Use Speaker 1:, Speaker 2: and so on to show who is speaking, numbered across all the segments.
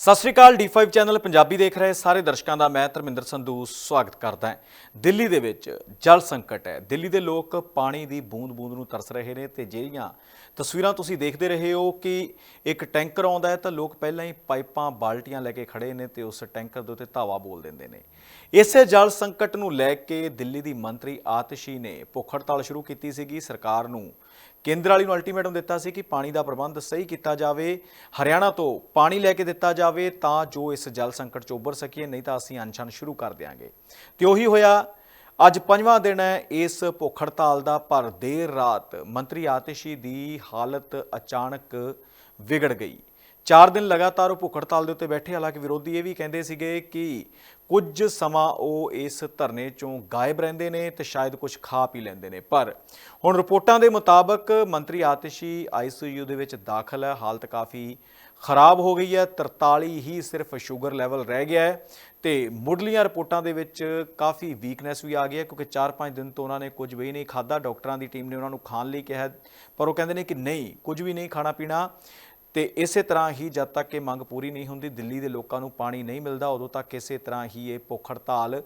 Speaker 1: ਸਤਿ ਸ਼੍ਰੀ ਅਕਾਲ D5 channel Punjabi ਦੇਖ ਰਹੇ ਸਾਰੇ ਦਰਸ਼ਕਾਂ ਦਾ, ਮੈਂ ਧਰਮਿੰਦਰ ਸੰਧੂ ਸਵਾਗਤ ਕਰਦਾ ਹਾਂ। ਦਿੱਲੀ ਦੇ ਵਿੱਚ ਜਲ ਸੰਕਟ ਹੈ। ਦਿੱਲੀ ਦੇ ਲੋਕ ਪਾਣੀ ਦੀ ਬੂੰਦ-ਬੂੰਦ ਨੂੰ ਤਰਸ ਰਹੇ ਨੇ ਤੇ ਜਿਹੜੀਆਂ ਤਸਵੀਰਾਂ ਤੁਸੀਂ ਦੇਖਦੇ ਰਹੇ ਹੋ ਕਿ ਇੱਕ ਟੈਂਕਰ ਆਉਂਦਾ ਹੈ ਤਾਂ ਲੋਕ ਪਹਿਲਾਂ ਹੀ ਪਾਈਪਾਂ, ਬਾਲਟੀਆਂ ਲੈ ਕੇ ਖੜੇ ਨੇ ਤੇ ਉਸ ਟੈਂਕਰ ਦੇ ਉੱਤੇ ਧਾਵਾ ਬੋਲ ਦਿੰਦੇ ਨੇ। ਇਸੇ ਜਲ ਸੰਕਟ ਨੂੰ ਲੈ ਕੇ ਦਿੱਲੀ ਦੀ ਮੰਤਰੀ ਆਤਸ਼ੀ ਨੇ ਭੁੱਖ ਹੜਤਾਲ ਸ਼ੁਰੂ ਕੀਤੀ ਸੀਗੀ। ਸਰਕਾਰ ਨੂੰ ਕੇਂਦਰ ਵਾਲੀ ਨੂੰ ਅਲਟੀਮੇਟਮ ਦਿੱਤਾ ਸੀ ਕਿ ਪਾਣੀ ਦਾ ਪ੍ਰਬੰਧ ਸਹੀ ਕੀਤਾ ਜਾਵੇ, ਹਰਿਆਣਾ ਤੋਂ ਪਾਣੀ ਲੈ ਕੇ ਦਿੱਤਾ ਜਾਵੇ, ਤਾਂ ਜੋ ਇਸ ਜਲ ਸੰਕਟ ਚੋਂ ਉੱਭਰ ਸਕੀਏ, ਨਹੀਂ ਤਾਂ ਅਸੀਂ ਅਨਸ਼ਨ ਸ਼ੁਰੂ ਕਰ ਦਿਆਂਗੇ। ਤੇ ਉਹੀ ਹੋਇਆ, ਅੱਜ ਪੰਜਵਾਂ ਦਿਨ ਹੈ, ਇਸ ਭੁੱਖ ਹੜਤਾਲ ਦਾ ਪਰ ਦੇਰ ਰਾਤ ਮੰਤਰੀ ਆਤਿਸ਼ੀ ਦੀ ਹਾਲਤ ਅਚਾਨਕ ਵਿਗੜ ਗਈ। ਚਾਰ ਦਿਨ ਲਗਾਤਾਰ ਉਹ ਭੁੱਖ ਹੜਤਾਲ ਦੇ ਉੱਤੇ ਬੈਠੇ, ਹਾਲਾਂਕਿ ਵਿਰੋਧੀ ਇਹ ਵੀ ਕਹਿੰਦੇ ਸੀਗੇ ਕਿ ਕੁਝ ਸਮਾਂ ਉਹ ਇਸ ਧਰਨੇ ਚੋਂ ਗਾਇਬ ਰਹਿੰਦੇ ਨੇ ਤੇ ਸ਼ਾਇਦ ਕੁਝ ਖਾ ਪੀ ਲੈਂਦੇ ਨੇ। ਪਰ ਹੁਣ ਰਿਪੋਰਟਾਂ ਦੇ ਮੁਤਾਬਕ ਮੰਤਰੀ ਆਤਿਸ਼ੀ ਆਈਸੀਯੂ ਦੇ ਵਿੱਚ ਦਾਖਲ ਹੈ। ਹਾਲਤ ਕਾਫੀ ਖਰਾਬ ਹੋ ਗਈ ਹੈ। 43 ਹੀ ਸਿਰਫ ਸ਼ੂਗਰ ਲੈਵਲ ਰਹਿ ਗਿਆ ਹੈ ਤੇ ਮੁੱਢਲੀਆਂ ਰਿਪੋਰਟਾਂ ਦੇ ਵਿੱਚ ਕਾਫੀ ਵੀਕਨੈਸ ਵੀ ਆ ਗਈ ਹੈ ਕਿਉਂਕਿ 4-5 ਦਿਨ ਤੋਂ ਉਹਨਾਂ ਨੇ ਕੁਝ ਵੀ ਨਹੀਂ ਖਾਦਾ ਡਾਕਟਰਾਂ ਦੀ ਟੀਮ ਨੇ ਉਹਨਾਂ ਨੂੰ ਖਾਣ ਲਈ ਕਿਹਾ ਪਰ ਉਹ ਕਹਿੰਦੇ ਨੇ ਕਿ ਨਹੀਂ, ਕੁਝ ਵੀ ਨਹੀਂ ਖਾਣਾ ਪੀਣਾ। ਤੇ ਇਸੇ ਤਰ੍ਹਾਂ ਹੀ ਜਦ ਤੱਕ ਇਹ ਮੰਗ ਪੂਰੀ ਨਹੀਂ ਹੁੰਦੀ, ਦਿੱਲੀ ਦੇ ਲੋਕਾਂ ਨੂੰ ਪਾਣੀ ਨਹੀਂ ਮਿਲਦਾ, ਉਦੋਂ ਤੱਕ ਇਸੇ ਤਰ੍ਹਾਂ ਹੀ ਇਹ ਭੁੱਖ ਹੜਤਾਲ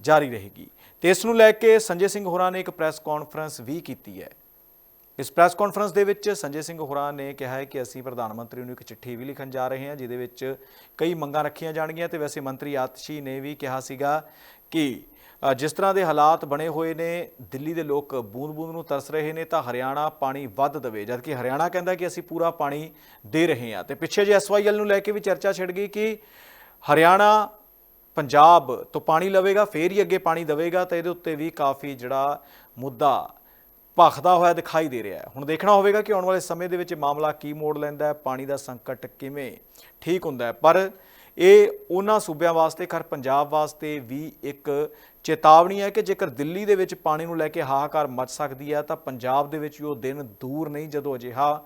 Speaker 1: ਜਾਰੀ ਰਹੇਗੀ। ਤੇ ਇਸ ਨੂੰ ਲੈ ਕੇ ਸੰਜੇ ਸਿੰਘ ਹੋਰਾਂ ਨੇ ਇੱਕ ਪ੍ਰੈਸ ਕਾਨਫਰੰਸ ਵੀ ਕੀਤੀ ਹੈ। ਇਸ ਪ੍ਰੈਸ ਕਾਨਫਰੰਸ ਦੇ ਵਿੱਚ ਸੰਜੇ ਸਿੰਘ ਹੋਰਾਂ ਨੇ ਕਿਹਾ ਹੈ ਕਿ ਅਸੀਂ ਪ੍ਰਧਾਨ ਮੰਤਰੀ ਨੂੰ ਇੱਕ ਚਿੱਠੀ ਵੀ ਲਿਖਣ ਜਾ ਰਹੇ ਹਾਂ, ਜਿਹਦੇ ਵਿੱਚ ਕਈ ਮੰਗਾਂ ਰੱਖੀਆਂ ਜਾਣਗੀਆਂ ਤੇ ਵੈਸੇ ਮੰਤਰੀ ਆਤਸ਼ੀ ਨੇ ਵੀ ਕਿਹਾ ਸੀਗਾ ਕਿ ਜਿਸ ਤਰ੍ਹਾਂ ਦੇ ਹਾਲਾਤ ਬਣੇ ਹੋਏ ਨੇ, ਦਿੱਲੀ ਦੇ ਲੋਕ ਬੂੰਦ-ਬੂੰਦ ਨੂੰ ਤਰਸ ਰਹੇ ਨੇ, ਤਾਂ ਹਰਿਆਣਾ ਪਾਣੀ ਵੱਧ ਦੇਵੇ। ਜਦਕਿ ਹਰਿਆਣਾ ਕਹਿੰਦਾ ਕਿ ਅਸੀਂ ਪੂਰਾ ਪਾਣੀ ਦੇ ਰਹੇ ਹਾਂ। ਤੇ ਪਿੱਛੇ ਜੇ ਐਸਵਾਈਐਲ ਨੂੰ ਲੈ ਕੇ ਵੀ ਚਰਚਾ ਛਿੜ ਗਈ ਕਿ ਹਰਿਆਣਾ ਪੰਜਾਬ ਤੋਂ ਪਾਣੀ ਲਵੇਗਾ, ਫੇਰ ਹੀ ਅੱਗੇ ਪਾਣੀ ਦੇਵੇਗਾ, ਤਾਂ ਇਹਦੇ ਉੱਤੇ ਵੀ ਕਾਫੀ ਜਿਹੜਾ ਮੁੱਦਾ ਭਖਦਾ ਹੋਇਆ ਦਿਖਾਈ ਦੇ ਰਿਹਾ ਹੈ। ਹੁਣ ਦੇਖਣਾ ਹੋਵੇਗਾ ਕਿ ਆਉਣ ਵਾਲੇ ਸਮੇਂ ਦੇ ਵਿੱਚ ਮਾਮਲਾ ਕੀ ਮੋੜ ਲੈਂਦਾ ਹੈ, ਪਾਣੀ ਦਾ ਸੰਕਟ ਕਿਵੇਂ ਠੀਕ ਹੁੰਦਾ ਹੈ। ਪਰ ਇਹ ਉਹਨਾਂ ਸੂਬਿਆਂ ਵਾਸਤੇ, ਖਰ ਪੰਜਾਬ ਵਾਸਤੇ ਵੀ ਇੱਕ ਚੇਤਾਵਨੀ ਹੈ ਕਿ ਜੇਕਰ ਦਿੱਲੀ ਦੇ ਵਿੱਚ ਪਾਣੀ ਨੂੰ ਲੈ ਕੇ ਹਾਹਾਕਾਰ ਮਚ ਸਕਦੀ ਹੈ, ਤਾਂ ਪੰਜਾਬ ਦੇ ਵਿੱਚ ਵੀ ਉਹ ਦਿਨ ਦੂਰ ਨਹੀਂ ਜਦੋਂ ਅਜਿਹਾ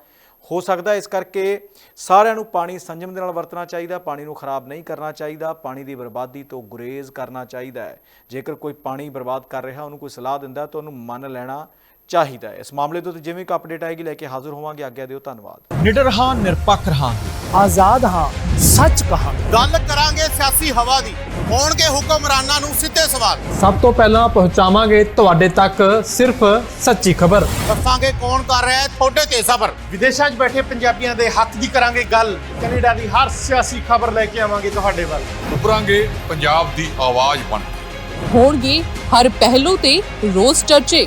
Speaker 1: ਹੋ ਸਕਦਾ। ਇਸ ਕਰਕੇ ਸਾਰਿਆਂ ਨੂੰ ਪਾਣੀ ਸੰਜਮ ਦੇ ਨਾਲ ਵਰਤਣਾ ਚਾਹੀਦਾ, ਪਾਣੀ ਨੂੰ ਖਰਾਬ ਨਹੀਂ ਕਰਨਾ ਚਾਹੀਦਾ, ਪਾਣੀ ਦੀ ਬਰਬਾਦੀ ਤੋਂ ਗੁਰੇਜ਼ ਕਰਨਾ ਚਾਹੀਦਾ ਹੈ। ਜੇਕਰ ਕੋਈ ਪਾਣੀ ਬਰਬਾਦ ਕਰ ਰਿਹਾ, ਉਹਨੂੰ ਕੋਈ ਸਲਾਹ ਦਿੰਦਾ ਤਾਂ ਉਹਨੂੰ ਮੰਨ ਲੈਣਾ ਚਾਹੀਦਾ ਹੈ। ਇਸ ਮਾਮਲੇ ਉੱਤੇ ਜਿਵੇਂ ਕਿ ਅਪਡੇਟ ਆਏਗੀ ਲੈ ਕੇ ਹਾਜ਼ਰ ਹੋਵਾਂਗੇ। ਆਗਿਆ ਦਿਓ ਧੰਨਵਾਦ।
Speaker 2: ਨਿਡਰ ਹਾਂ ਨਿਰਪੱਖ ਰਹਾਂਗੇ
Speaker 3: ਆਜ਼ਾਦ ਹਾਂ ਸੱਚ ਕਹਾਂਗੇ।
Speaker 4: ਗੱਲ ਕਰਾਂਗੇ ਸਿਆਸੀ ਹਵਾ ਦੀ। ਹੋਣਗੇ ਹੁਕਮਰਾਨਾਂ ਨੂੰ ਸਿੱਧੇ ਸਵਾਲ।
Speaker 2: ਸਭ ਤੋਂ ਪਹਿਲਾਂ ਪਹੁੰਚਾਵਾਂਗੇ ਤੁਹਾਡੇ ਤੱਕ ਸਿਰਫ ਸੱਚੀ ਖਬਰ।
Speaker 4: ਦੱਸਾਂਗੇ ਕੌਣ ਕਰ ਰਿਹਾ ਹੈ ਤੁਹਾਡੇ ਤੇ ਸਬਰ।
Speaker 5: ਵਿਦੇਸ਼ਾਂ 'ਚ ਬੈਠੇ ਪੰਜਾਬੀਆਂ ਦੇ ਹੱਕ ਦੀ ਕਰਾਂਗੇ ਗੱਲ। ਕੈਨੇਡਾ ਦੀ ਹਰ ਸਿਆਸੀ ਖਬਰ ਲੈ ਕੇ ਆਵਾਂਗੇ ਤੁਹਾਡੇ ਵੱਲ।
Speaker 6: ਉੱਭਰਾਂਗੇ ਪੰਜਾਬ ਦੀ ਆਵਾਜ਼ ਬਣ ਕੇ।
Speaker 7: ਹੋਣਗੇ ਹਰ ਪਹਿਲੂ ਤੇ ਰੋਜ਼ ਚਰਚੇ।